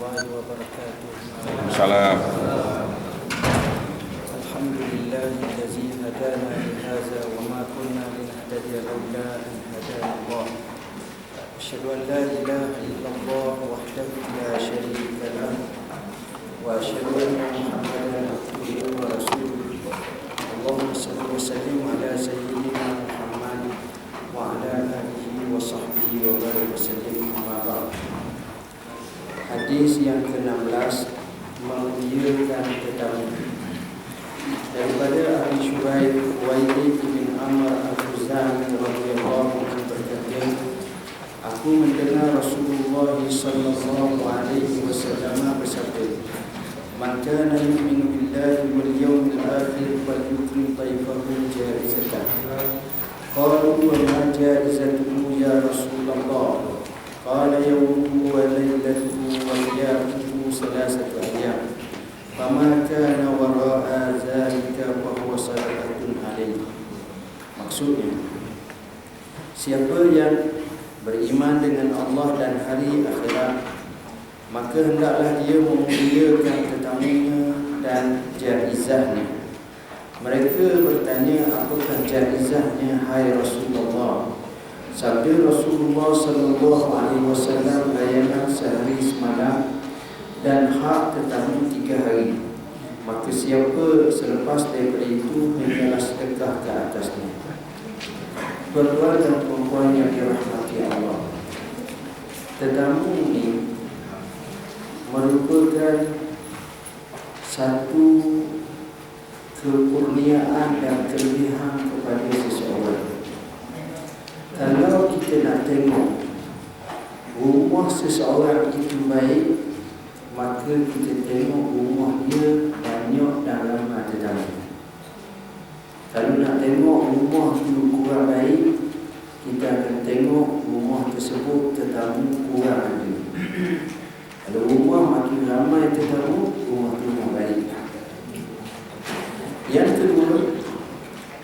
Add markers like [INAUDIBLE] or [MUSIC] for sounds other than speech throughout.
الله وبركاته. Salam. الحمد لله الذي هدانا لهذا وما كنا لنهتدي لولا أن هدانا الله. أشهد أن لا إله إلا الله وحده لا شريك له وأشهد أن محمدا عبده ورسوله. اللهم صل وسلم على سيدنا Hadis yang ke-16 Mengiyakan tetamu. Daripada Abi Shuraib Wailid bin Amr Al-Khuzami radhiyallahu anhu berkata Aku mendengar Rasulullah sallallahu alaihi wasallam bersabda Man kana yu'minu billahi wal yawmil akhir fal yukrim taifahu jaizatan Qalu wa ma jaizatuhu ya Rasulullah yang beriman dengan Allah dan hari akhirat Maka hendaklah dia memuliakan tetamunya dan jaizahnya Mereka bertanya apakah jaizahnya hai Rasulullah Sabda Rasulullah sallallahu alaihi wasallam layanan sehari semalam dan hak tetamu tiga hari. Maka siapa selepas daripada itu hendaklah sedekah ke atasnya. Tuan-tuan dan puan yang dirahmati Allah. Tetamu ini merupakan satu kekurniaan dan kelebihan kepada seseorang. Kalau kita nak tengok rumah seseorang itu baik, maka kita tengok rumah dia banyak ramai tetamu. Kalau nak tengok rumah itu kurang baik, kita akan tengok rumah tersebut tetamu kurang ada. [CLEARS THROAT] Kalau rumah makin ramai tetamu, rumah itu rumah baik. Yang kedua,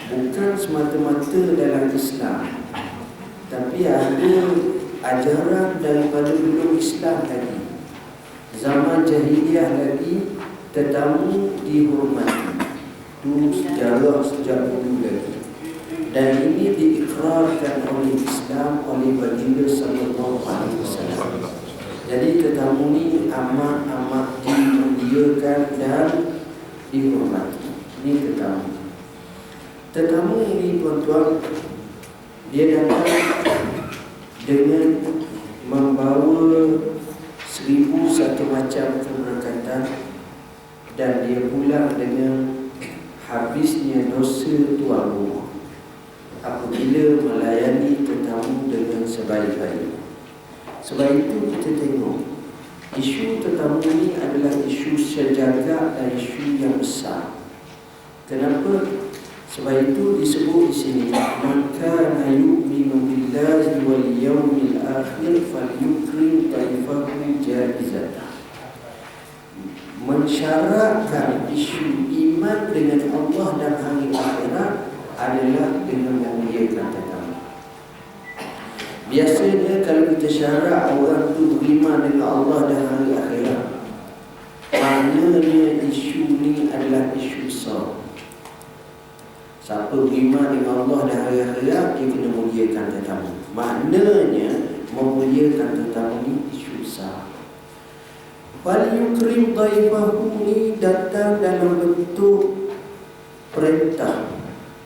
bukan semata-mata dalam Islam tapi ada ajaran daripada belum Islam lagi zaman jahiliah lagi tetamu dihormati itu sejarah sejak dulu dan ini diikrarkan oleh Islam oleh baginda sallallahu alaihi wasallam. Jadi tetamu ni amat-amat dimuliakan dan dihormati. Ini tetamu tetamu ini tuan-tuan dia datang dengan membawa seribu satu macam keberkatan dan dia pulang dengan habisnya dosa rumah. Apabila melayani tetamu dengan sebaik-baik sebab itu kita tengok isu tetamu ini adalah isu sejagat dan isu yang besar. Kenapa? Sebab itu disebut di sini maka yu'minu billahi wal yawmil akhir falyukrim taifahu jaizata mensyaratkan isu iman dengan Allah dan hari akhirat adalah dengan memuliakan tetamu. Biasanya kalau kita syarat orang tu beriman dengan Allah dan hari akhirat, maknanya isu ni adalah isu besar. Siapa beriman dengan Allah dan hari akhirat Dia kena muliakan tetamu Maknanya Memuliakan tetamu ni isu besar Wal yukrim daifahu ni datang dalam bentuk Perintah.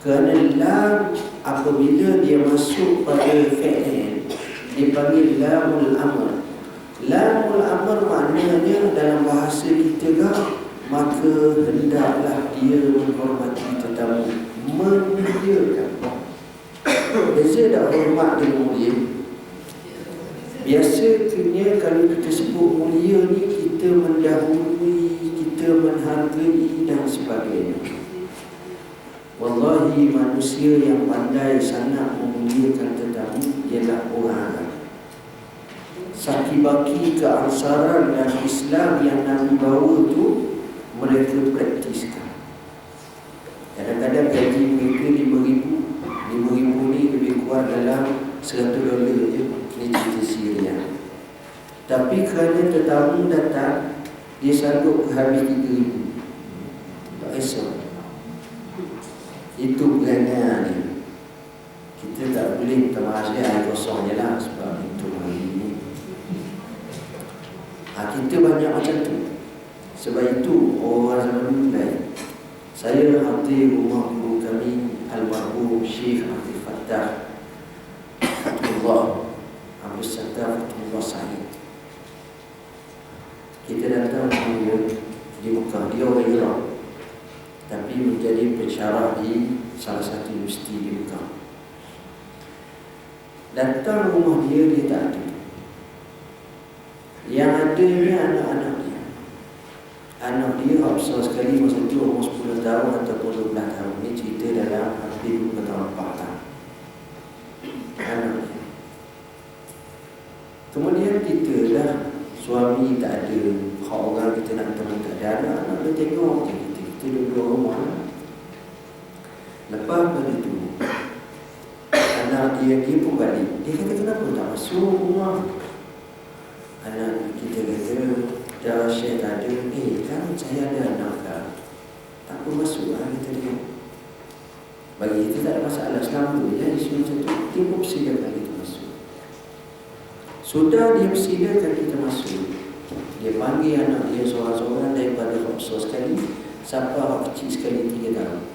Kerana lam Apabila dia masuk pada fi'il Dipanggil lamul amr. Lamul amr maknanya dalam bahasa kita kan Maka hendaklah dia menghormati tetamu. Memuliakan Beza tak hormat dengan mulia. Biasanya kalau kita sebut mulia ni Kita mendahului, kita menghargai dan sebagainya. Wallahi manusia yang pandai sangat memuliakan tetamu Ialah orang Arab Saki-baki keansaran dan Islam yang Nabi bawa tu Mereka praktiskan. Kadang-kadang gaji mereka RM5,000 RM5,000 ni lebih kurang dalam 100 dolar je Ini cerita Syria Tapi kerana tetamu datang Dia sanggup habis tiga ribu. Tak esok Itu kerana ni Kita tak boleh minta maaf air kosong je lah Sebab itu hari ini ha, Kita banyak macam tu. Sebab itu orang zaman dulu lain Saya hati rumah guru kami Almarhum Syekh Abdul Fattah Abdullah Abdul Sattar Abdullah Sa'id Kita datang dia di Mekah Dia orang Iraq Tapi pensyarah di salah satu universiti di Mekah. Datang rumah dia, dia tak ada. Yang ada ni anak-anak dia. Anak dia besar sekali masa tu umur 10 tahun ataupun 12 tahun. Ini cerita dalam hampir 20 tahun 4 tahun. Anak dia. Kemudian kita dah suami tak ada Hak orang kita nak teman tak ada Anak-anak dia tengok je kita. Kita duduk rumah Lepas pada tu Anak dia, dia pun balik. Dia kata kenapa tak masuk rumah? Anak kita kata Dah share tak ada. Eh kan saya ada anak kan Tak pun masuk lah kita dia. Bagi kita tak ada masalah. Selama dia isu macam tu Dia pun persilakan kita masuk. Sudah dia persilakan kita masuk Dia panggil anak dia seorang-seorang Daripada Hobso sekali Siapa kecil sekali tiga tahun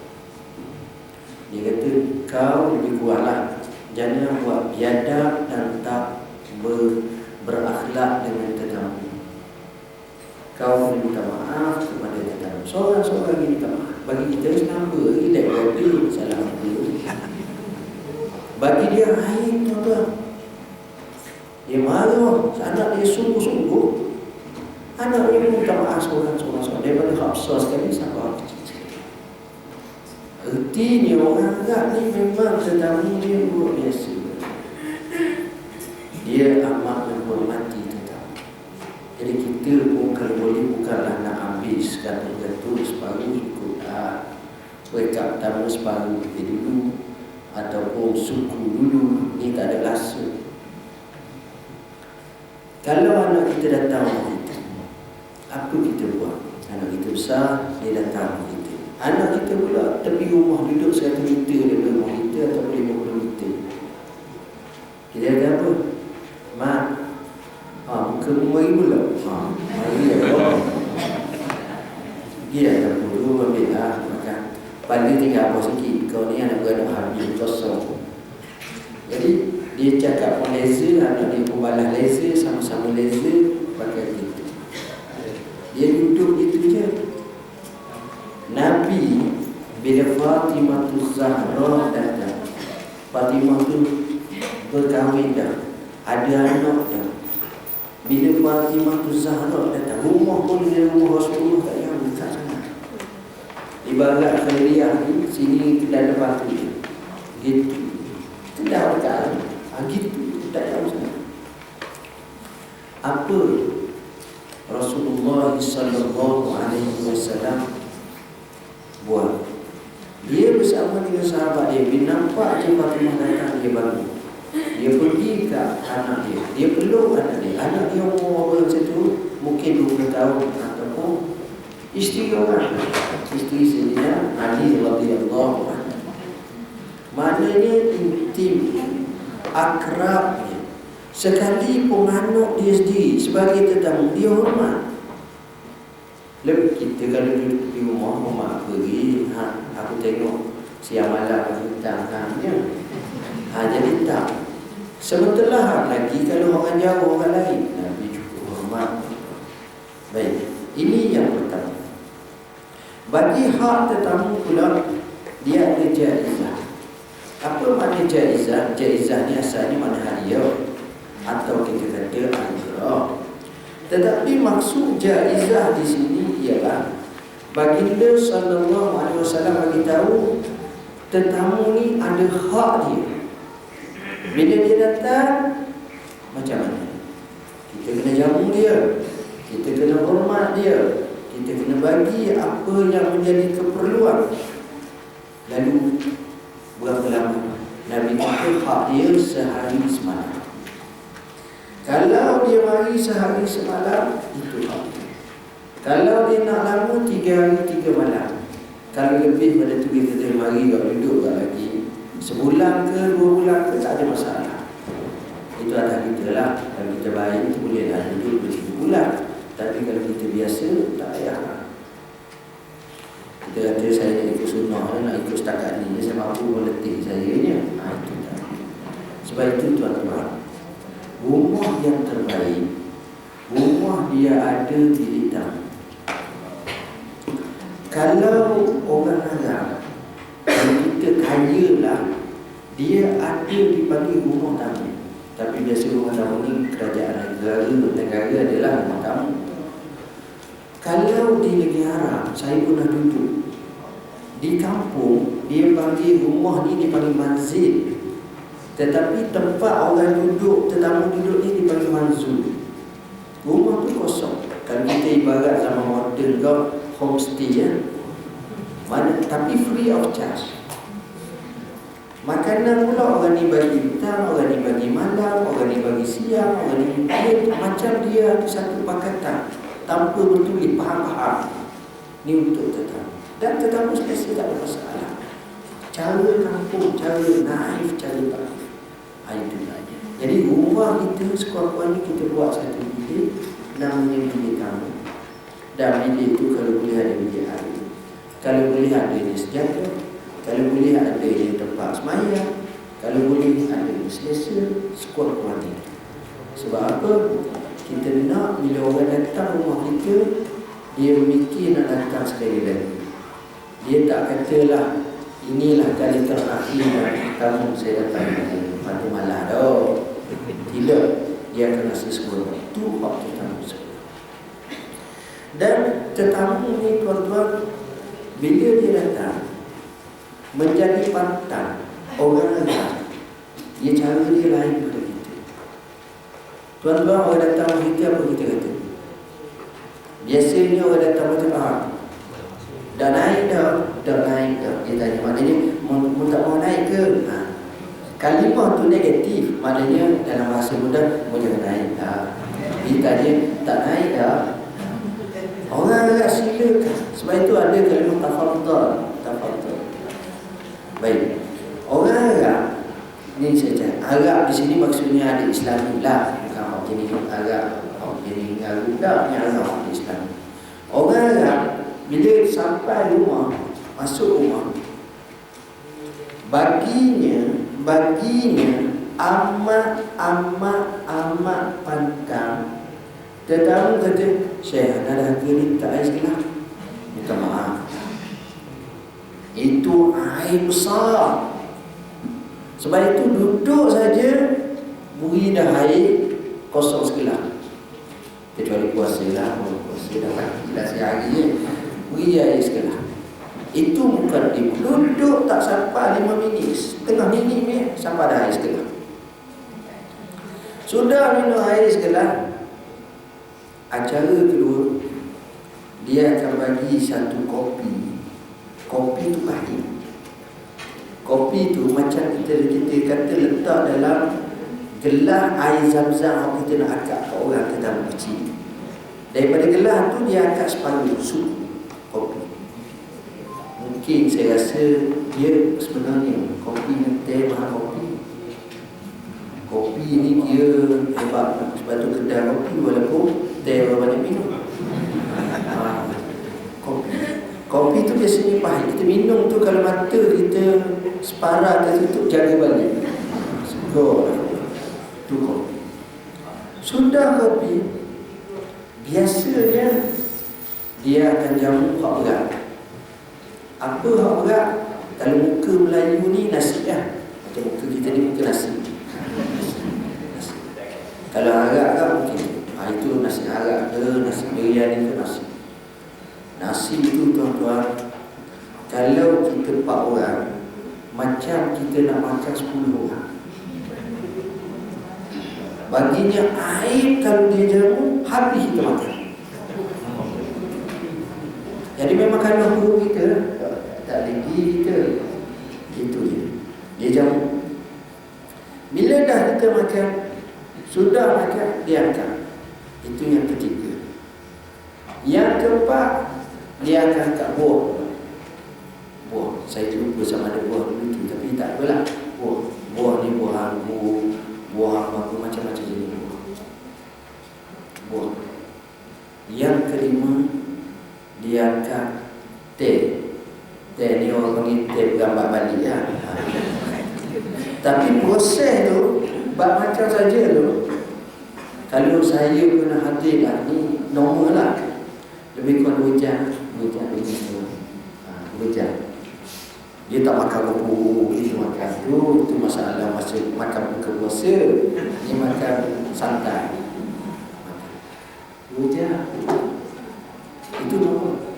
Dia kata Kau lebih kuatlah. Jangan buat biadab dan tak ber, berakhlak dengan tetamu Kau boleh minta maaf kepada tetamu Seorang-seorang ini minta maaf. Bagi kita kenapa Kita buat salah Bagi dia Hai tuan-tuan dia marah. Anak dia sungguh-sungguh. Anak dia minta maaf seorang-seorang Daripada Hafsah sekali Sampai Artinya orang Arab ni memang Tetamu dia luar biasa Dia amat menghormati tetamu Jadi kita pun Kalau boleh bukanlah nak ambil Sekatu-katu separuh ikut ah, up tamu separuh Kita dulu Ataupun suku dulu Ni tak ada rasa kalau anak kita datang kita, apa kita buat? Anak kita besar, dia datang kita. Anak kita pula tepi rumah duduk 100 meter daripada rumah kita atau 50 meter. Kita ada apa? Mak, ha, muka mari pula. Ha, mari ya Allah. Dia ada dulu ambil lah makan. Paling tinggal apa sikit. Kau ni anak beranak habis kosong. Jadi dia cakap pun laser anak dia pun balas laser sama-sama laser pakai gitu dia duduk gitu je Nabi bila Fatimah tu Zahra datang Fatimah tu berkahwin dah ada anak dah bila Fatimah tu Zahra datang rumah pun dia rumah Rasulullah tak jauh dekat sana ibarat Khairiyah ni sini kedai lepas tu gitu kedai dekat Ha, gitu tak tahu sana. Apa Rasulullah sallallahu alaihi wasallam buat? Dia bersama dengan sahabat dia, dia nampak je Fatimah datang dia bangun. Dia pergi ke anak dia. Dia peluk anak dia. Anak dia umur berapa macam tu? Mungkin 20 tahun ataupun isteri orang. Isteri sendiri Ali radhiyallahu anhu. Maknanya intim akrabnya sekali penganut dia sendiri sebagai tetamu dia hormat. Lebih kita kalau duduk di rumah rumah pergi ha, aku tengok siang malam aku tangkangnya ha, jadi tak. Sebenarnya lagi kalau orang jauh orang lain. Nabi cukup hormat. Baik ini yang pertama. Bagi hak tetamu pula dia ada jaizah apa makna jaizah? Jaizah ni asalnya mana hadiah Atau kita kata angkara Tetapi maksud jaizah di sini ialah Baginda sallallahu alaihi wasallam bagi tahu tetamu ni ada hak dia. Bila dia datang macam mana? Kita kena jamu dia. Kita kena hormat dia. Kita kena bagi apa yang menjadi keperluan. Lalu berapa lama Nabi kata hak dia sehari semalam. Kalau dia mari sehari semalam Itu hak Kalau dia nak lama Tiga hari tiga malam Kalau lebih pada tu kita terima hari Kalau duduk tak lagi. Sebulan ke dua bulan ke tak ada masalah. Itu atas kita lah. Kalau kita baik itu boleh lah Duduk dua bulan. Tapi kalau kita biasa Tak payah lah. Kita kata saya sunnah Nak ikut setakat ni. Saya mampu meletih saya ni ha, Itu tak Sebab itu tuan-tuan Rumah yang terbaik Rumah dia ada bilik tamu Kalau orang Arab kita kaya lah Dia ada dipanggil rumah tamu Tapi biasa rumah tamu ni Kerajaan negara Negara adalah rumah tamu. Kalau di negeri Arab Saya pernah duduk Di kampung Dia panggil rumah ni Dia panggil manzil tetapi tempat orang duduk, tetamu duduk ni dipanggil manzul. Rumah tu kosong. Kan kita ibarat zaman moden ke homestay ya. Mana tapi free of charge. Makanan pula orang ni bagi petang, orang ni bagi malam, orang ni bagi siang, orang ni dia, macam dia satu pakatan tanpa bertulis faham-faham. Ni untuk tetamu. Dan tetamu selesa tak ada masalah. Cara kampung, cara naif, cara tak itu Jadi rumah kita sekurang-kurangnya kita buat satu bilik namanya bilik tamu. Dan bilik itu kalau boleh ada bilik air. Kalau boleh ada di sejaga. Kalau boleh ada di tempat semayang. Kalau boleh ada di selesa sekurang-kurangnya. Sebab apa? Kita nak bila orang datang rumah kita dia mikir nak datang sekali lagi. Dia tak katalah inilah kali terakhir kamu saya datang mati malah dah. Tidak, dia akan rasa semua. Itu hak tetamu. Dan tetamu ni tuan-tuan, bila dia datang, menjadi pantang orang lain, dia cara dia lain pada kita. Tuan-tuan, orang datang kita apa kita kata? Biasanya orang datang macam ah, dah naik dah, dah naik dah. Dia tanya, maknanya, mau tak mau naik ke? Ha, Kalimah tu negatif. Maknanya dalam bahasa muda Mau jangan naik tak Dia tanya tak naik tak Orang agak silakan Sebab itu ada kalimah tafadhal Tafadhal. Baik. Orang agak Ini saya cakap Arab di sini maksudnya ada Islami lah. Bukan orang jadi Arab Orang jadi Arab Tak Arab di Islam Orang agak Bila sampai rumah Masuk rumah Baginya baginya amat amat amat pantang tetapi kata saya ada harga ni tak ais lah. Minta maaf. Itu air besar. Sebab itu duduk saja beri dah air kosong sekelah kecuali puasa lah puasa dah dah sehari je air sekelah itu bukan duduk tak sampai lima minit Setengah minit ni sampai dah air segelas Sudah minum air segelas Acara kedua Dia akan bagi satu kopi. Kopi tu pahit Kopi tu macam kita kita kata letak dalam gelas air zam-zam kita nak akak ke orang tetamu kecil. Daripada gelas tu dia angkat separuh kopi mungkin saya rasa dia sebenarnya kopi ni teh mahal kopi. Kopi ni dia hebat. Sebab tu kedai kopi walaupun teh orang banyak minum. Ha. [LAUGHS] kopi kopi tu biasanya pahit. Kita minum tu kalau mata kita separa tertutup jaga balik. Segar. Tu kopi. Sudah kopi biasanya dia akan jamu hak berat apa hak berat? Kalau muka Melayu ni nasi lah Macam muka kita ni muka nasi, nasi. Kalau Arab kan mungkin. Ha, Itu nasi Arab ke nasi biryani ke nasi. Nasi itu tuan-tuan Kalau kita empat orang Macam kita nak makan sepuluh orang. Baginya air kalau dia jamu Habis kita makan. Jadi memang kalau guru kita tinggi kita itu je dia jauh bila dah kita makan sudah makan dia angkat Itu yang ketiga. Yang keempat, dia akan kat buah. Buah. Saya lupa sama ada buah dulu tu. Tapi tak apalah. Buah. Buah ni buah anggur. Buah apa macam-macam jenis buah. Buah. Yang kelima, dia akan teh. Teh ni orang teh gambar balik ya. Tapi proses tu, bak macam saja tu. Kalau saya pernah hadir lah, ni normal lah. Lebih kurang jam. Ha, dua jam. Dia tak makan bubur, dia makan tu, itu masalah masa makan buka puasa. Dia makan santai. Dua jam. Itu normal.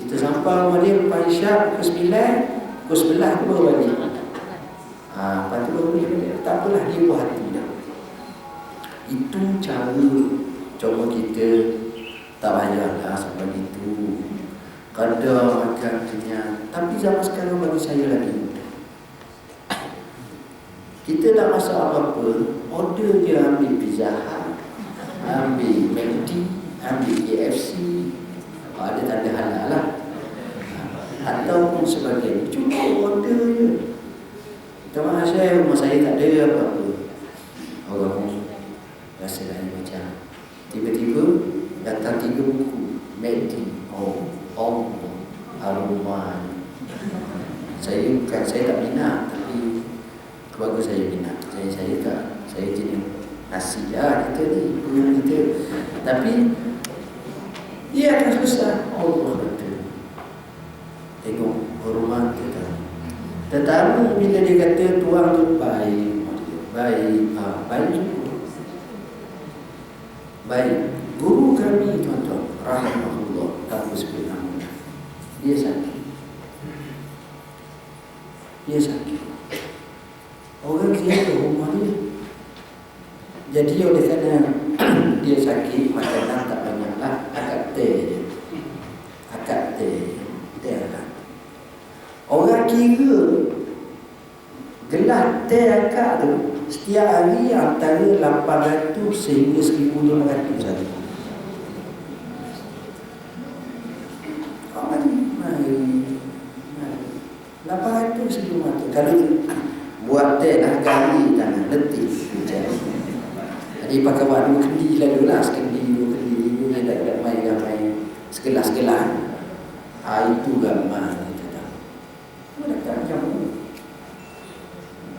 Kita sampai rumah dia lepas isyak, pukul sembilan, pukul sebelah tu baru balik. Ha, lepas tu baru balik. Tak apalah, dia buat hati dah. Itu cara Cuma kita Tak payahlah sampai itu Kadang makan kenyang Tapi zaman sekarang bagi saya lagi Kita tak masak apa-apa Order je ambil pizza hut Ambil McD Ambil KFC Ada tanda halal lah. Ataupun sebagainya. Cukup order je. Teman saya rumah saya tak ada apa-apa. Orang rasa lain macam. Tiba-tiba datang tiga buku. Medi oh Om Aroma. Saya bukan saya tak minat tapi keluarga saya minat. Saya saya tak saya jenis nasi lah kita ni kita. Tapi dia akan susah Allah kata tengok hormat kita. Tetamu bila dia kata tuan tu baik baik ah, baik juga. Baik, guru kami tuan-tuan, rahimahullah, tanpa sebut nama. Dia sakit. Dia sakit. Orang dia ke rumah dia. Jadi oleh kerana dia sakit, makanan tak banyak lah. Akak teh je. Akak teh je. Teh lah. Orang kira gelas teh akak tu setiap hari antara 800 sehingga 1500 saja. Apa ni? Mari. 800 sebelum mati. Kalau buat teh nak kali tangan letih. Jadi pakai wadu kendi lalu lah. Kendi dua kendi dua dia tak ada main ramai segelas-gelas. Ah itu gambar. Itu dah macam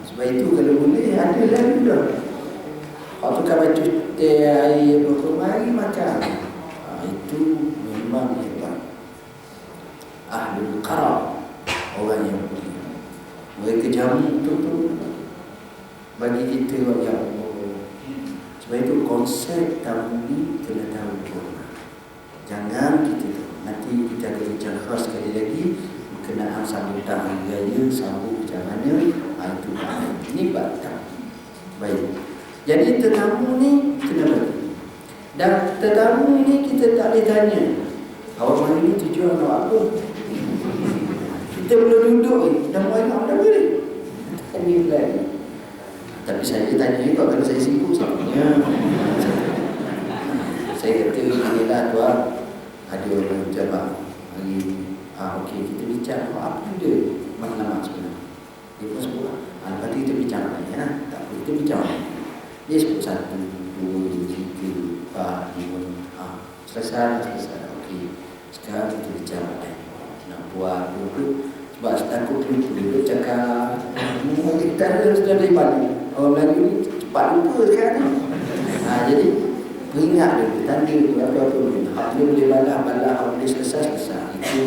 sebab itu kalau boleh ada lagi dah. Kalau tukar baju teh air berkurang mari makan. Ha, itu memang hebat. Ahlul karam orang yang boleh. Mereka jamu tu tu bagi kita bagi Allah. Sebab itu konsep tamu ni kena tahu korang. Jangan kita nanti kita akan bincang khas sekali lagi berkenaan sambutan hari raya, sambut macam Ha, itu Ini batang Baik. Jadi tetamu ni kena bagi Dan tetamu ni kita tak boleh tanya. Awak mana ni tujuan nak apa? Kita boleh duduk ni. Dah mulai nak dah boleh? Tanya lagi Tapi saya tanya juga kalau saya sibuk Saya Saya kata Inilah tuan Ada orang jawab Hari Ah, okey, kita bincang apa dia makna sebenarnya. Dia pun sebut Lepas tu kita bincang lagi ya. Tak apa, kita bincang Dia sebut satu, dua, tiga, empat, lima ha. Selesai, selesai Okey Sekarang kita bincang lagi Nak buat dulu Sebab takut lupa Dia cakap. Kita ada sudah dari balik Orang Melayu ni cepat lupa sekarang ha, Jadi Peringat dulu Tanda dulu apa-apa dulu Hak dia boleh balas, balas Hak boleh selesai, selesai. Itu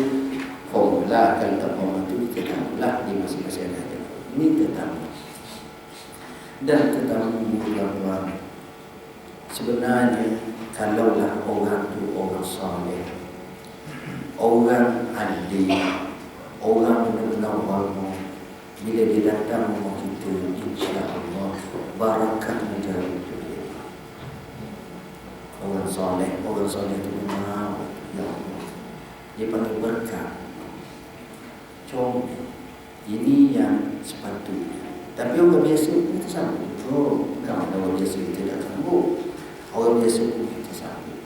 formula Kalau tak formula tu kita tahu lah Di masing-masing ada. Ini tetamu. Dan tetamu yang sebenarnya kalaulah orang tu orang soleh orang adil orang benar-benar ulama bila dia datang rumah kita insya Allah barakah menjadi orang soleh orang soleh itu memang ya dia panggil berkah contoh ini yang sepatutnya. Tapi orang biasa kita sambut. Oh, bukan orang biasa kita tak sambut. Orang biasa kita sambut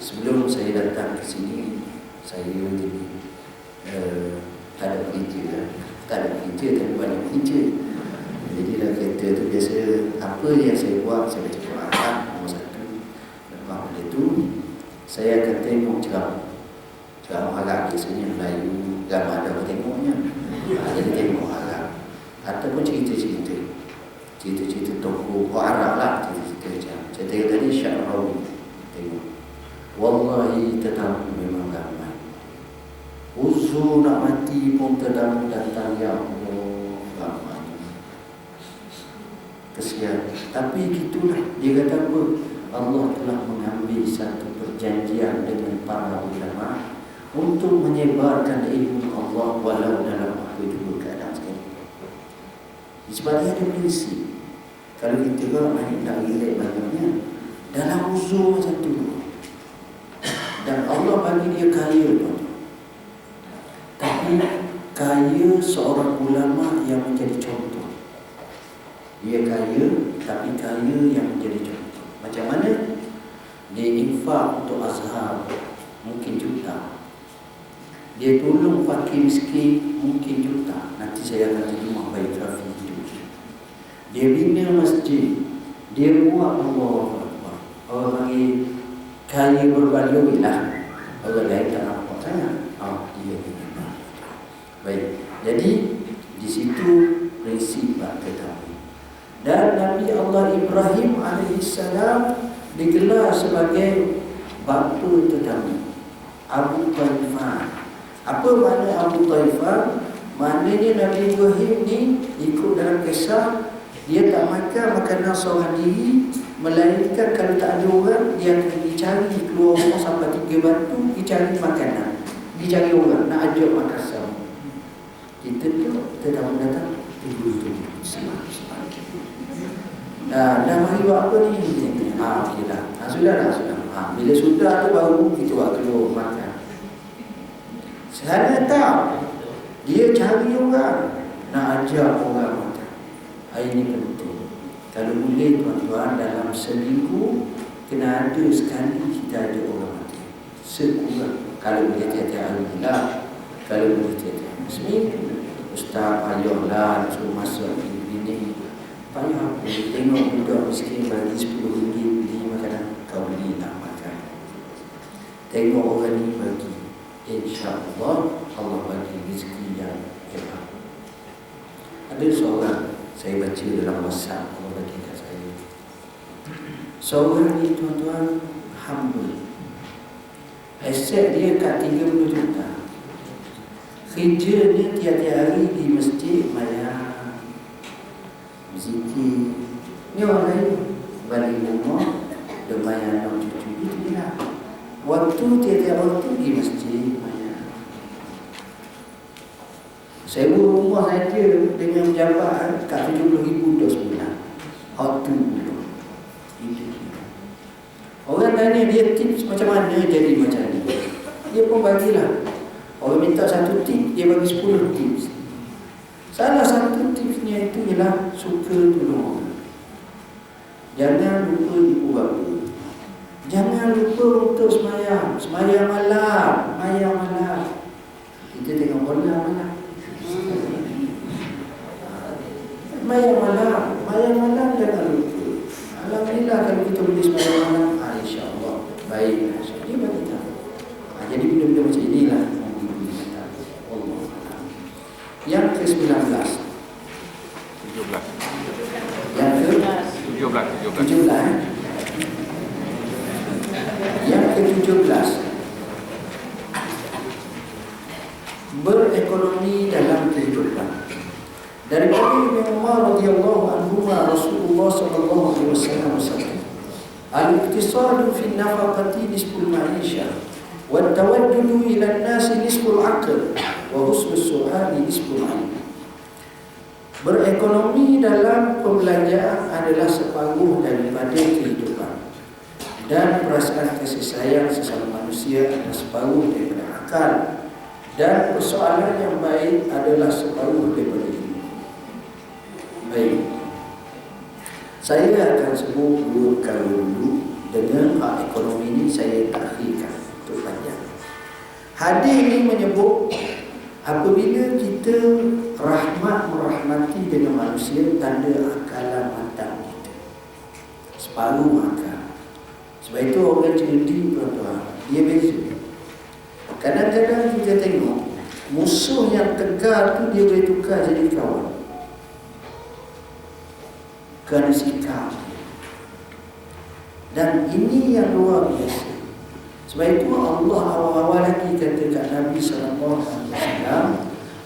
Sebelum saya datang ke sini Saya jadi uh, Tak ada kerja lah. Tak ada kerja tapi banyak kerja Jadi dalam kereta tu biasa Apa yang saya buat Saya baca Quran Nombor satu Lepas itu Saya akan tengok ceramah Ceramah agak biasanya Melayu Gambar ada tengoknya? [LAUGHS] Ha, Jadi tengok agak Ataupun cerita-cerita. Cerita-cerita tokoh Arab lah Cerita-cerita macam. Saya tengok tadi Syarawi Tengok. Wallahi tetamu memang ramai. Uzur nak mati pun tetamu datang. Ya Allah Ramai. Kesian. Tapi gitulah. Dia kata apa Allah telah mengambil satu perjanjian dengan para ulama untuk menyebarkan ilmu Allah walau dalam apa juga keadaan sekali. Sebabnya ada prinsip. Kalau kita kan nak nak relate banyaknya dalam uzur macam tu. Dan Allah bagi dia kaya tuan. Tapi kaya seorang ulama yang menjadi contoh. Dia kaya tapi kaya yang menjadi contoh. Macam mana? Dia infak untuk azhar mungkin juta. Dia tolong fakir miskin mungkin juta. Nanti saya akan terjemah biografi hidup dia. Dia bina masjid. Dia buat Allah Orang panggil kaya berbaloi lah orang lain tak nampak sangat ah dia baik jadi di situ prinsip tetapi dan Nabi Allah Ibrahim alaihissalam digelar sebagai bapa tetapi Abu Taifah apa makna Abu Taifah maknanya Nabi Ibrahim ni ikut dalam kisah dia tak makan makanan seorang diri Melainkan kalau tak ada orang Dia akan pergi cari keluar rumah sampai tiga batu Pergi cari makanan. Pergi cari orang nak ajak makan sama Kita tu dah datang Tunggu itu Dah, mari buat apa ni? Ha, dah. Ha, sudah dah, sudah. Ha, bila sudah tu baru kita buat keluar makan. Saya tak. Dia cari orang nak ajak orang makan. Ini penting. Kalau boleh tuan-tuan dalam seminggu Kena ada sekali kita ada orang mati Sekurang Kalau boleh tiap-tiap hari lah Kalau boleh tiap-tiap Seminggu Ustaz payahlah Suruh masuk Payah apa Tengok budak miskin bagi 10 ringgit Beli makanan. Kau beli nak makan. Tengok orang ni bagi. InsyaAllah Allah bagi rezeki yang hebat. Ada seorang Saya baca dalam WhatsApp Seorang ni tuan-tuan hamba. Aset dia kat 30 juta. Kerja dia tiap-tiap hari di masjid Maya Zikir. Ni orang lain. Rumah Dia maya anak cucu Itu dia Waktu tiap-tiap waktu di masjid Maya Sewa rumah saja Dengan jabat Kat 70 ribu dah sebulan. Waktu Orang tanya dia tips macam mana jadi macam ni. Dia pun bagilah. Orang minta satu tips, dia bagi sepuluh tips. Salah satu tipsnya itu ialah suka tolong Jangan lupa ibu bapa. Jangan lupa untuk semayang. Semayang malam. Semayang malam. Kita tengok bola malam. Semayang malam. Semayang malam jangan lupa. Alhamdulillah kalau kita boleh semayang malam baik dia bagi tahu ha, jadi benda-benda macam inilah yang ke-19 yang ke-17 yang ke-17 ekonomi dalam kehidupan. Dari Nabi Ibn Umar radhiyallahu anhu Rasulullah sallallahu alaihi wasallam bersabda, "Al-iqtisad fi nafaqati nisbu al-ma'isha wa at-tawaddud ila an-nas nisbu al-'aql wa husnul su'al nisbu al-'ilm." Berekonomi dalam pembelanjaan adalah sepanggung daripada kehidupan dan perasaan kasih sayang sesama manusia adalah sepanggung daripada akal dan persoalan yang baik adalah separuh daripada ilmu. Baik. Saya akan sebut dua perkara dulu dengan hak ekonomi ini saya takhirkan untuk panjang. Hadis ini menyebut apabila kita rahmat merahmati dengan manusia tanda akalan matang kita. Separuh akal. Sebab itu orang cerdik tuan-tuan, dia beza. Kadang-kadang kita tengok musuh yang tegar tu dia boleh tukar jadi kawan. Kerana sikap dan ini yang luar biasa. Sebab itu Allah awal-awal lagi kata kat Nabi SAW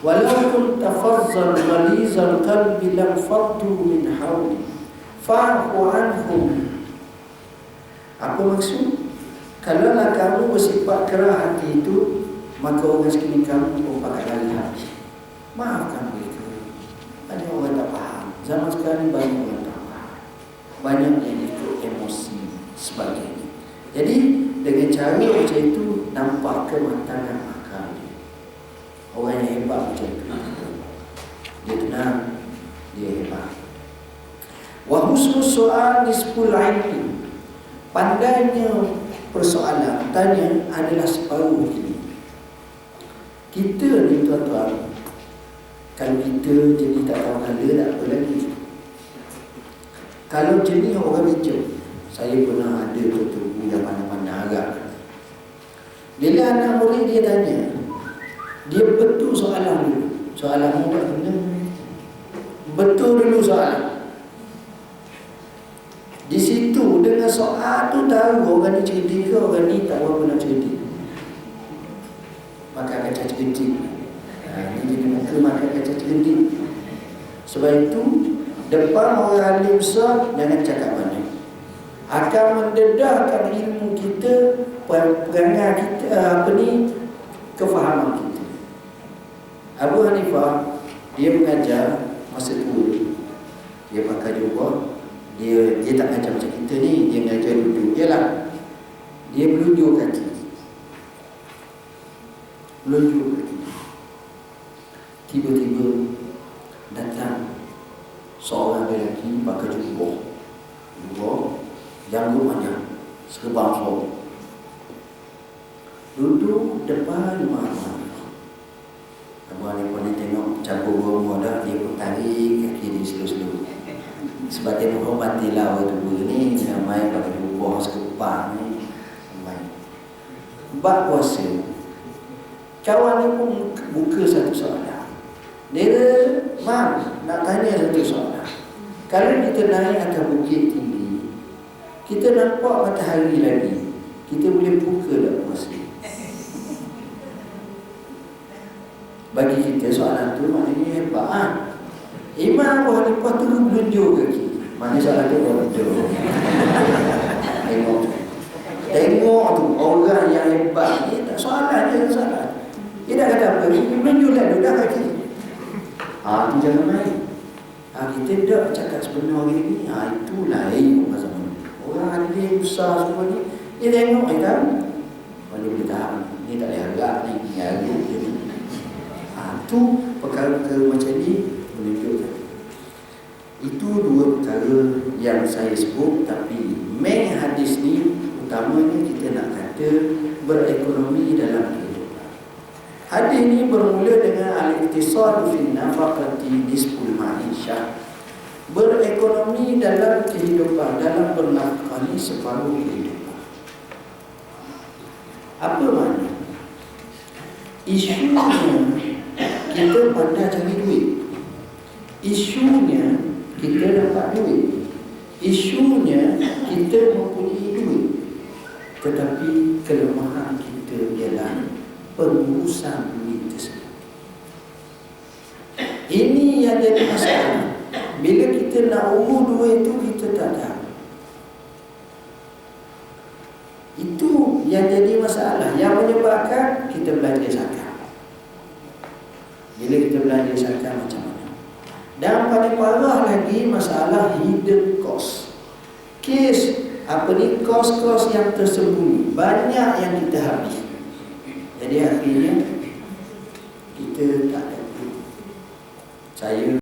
walaupun tafazzal walizal qalbi lam faddu min hawli fa'fu anhum. Apa maksud kalau lah kamu bersifat kerah hati itu maka orang sekeliling kamu pun pakai lari hati maafkan mereka ada orang tak faham zaman sekarang banyak orang banyak yang ikut emosi sebagainya. Jadi dengan cara macam itu nampak kematangan akal dia. Orang yang hebat macam itu. Dia tenang, dia hebat. Wa husnul soal nisful ilmi. Pandainya persoalan. Tanya adalah separuh ini. Kita ni tuan-tuan, kalau kita jadi tak tahu kala tak apa lagi. Kalau jenis orang hijau Saya pernah ada tuan yang pandang-pandang agak Bila anak murid dia tanya. Dia betul soalan dulu. Soalan mudah benar Betul dulu soalan Di soal tu tahu orang ni cerdik ke orang ni tak apa nak cerdik Maka kaca cerdik ha, jadi muka maka kaca cerdik Sebab itu Depan orang alim besar Jangan cakap banyak Akan mendedahkan ilmu kita Perangai kita Apa ni Kefahaman kita. Abu Hanifah Dia mengajar Masa tua Dia pakai jubah dia dia tak ngajar macam kita ni. Dia ngajar duduk. Yalah. Dia melunjuk kaki. Melunjuk kaki. Tiba-tiba Datang seorang lelaki pakai jubah jubah janggut panjang serbang sok duduk depan rumah Abang ni pun tengok campur rumah dah dia pun tarik kaki dia slow-slow sebab dia menghormati lah waktu dua ni ramai pakai jubah sekepang ni ramai bak puasa kawan ni pun buka satu soalan. Dia Mam, nak tanya satu soalan. Kalau kita naik atas bukit tinggi Kita nampak matahari lagi Kita boleh buka tak puasa Bagi kita soalan tu maknanya hebat ha? Imam Abu Hanifah tu belunjuk kaki Mana soalan tu betul [LAUGHS] Tengok Tengok tu orang yang hebat Dia tak soalan dia soalan Dia dah kata apa Dia belunjuk lah dia dah kaki Ah, tu jangan main Ha, kita tak cakap sebenar hari ni. Ha, itu lain orang zaman Orang alim besar semua ni. Dia tengok, dia tahu. Oh, dia tahu. Ni tak boleh harap ni. Ni harap dia ni. Ha, itu perkara-perkara macam ni menunjukkan. Itu dua perkara yang saya sebut. Tapi main hadis ni utamanya kita nak kata berekonomi dalam kehidupan. Hadis ini bermula dengan al-iktisar fi nafaqati nisbul ma'isha. Berekonomi dalam kehidupan, dalam bernafkah ini separuh kehidupan. Apa makna? Isunya kita pandai cari duit. Isunya kita dapat duit. Isunya kita mempunyai duit. Tetapi kelemahan kita ialah pengurusan duit tersebut. Ini yang jadi masalah. Bila kita nak urus duit itu, kita tak ada. Itu yang jadi masalah. Yang menyebabkan kita belanja zakat. Bila kita belanja zakat macam mana? Dan paling parah lagi masalah hidden cost. Kes apa ni? Kos-kos yang tersembunyi. Banyak yang kita habis. Jadi akhirnya kita tak ada. Saya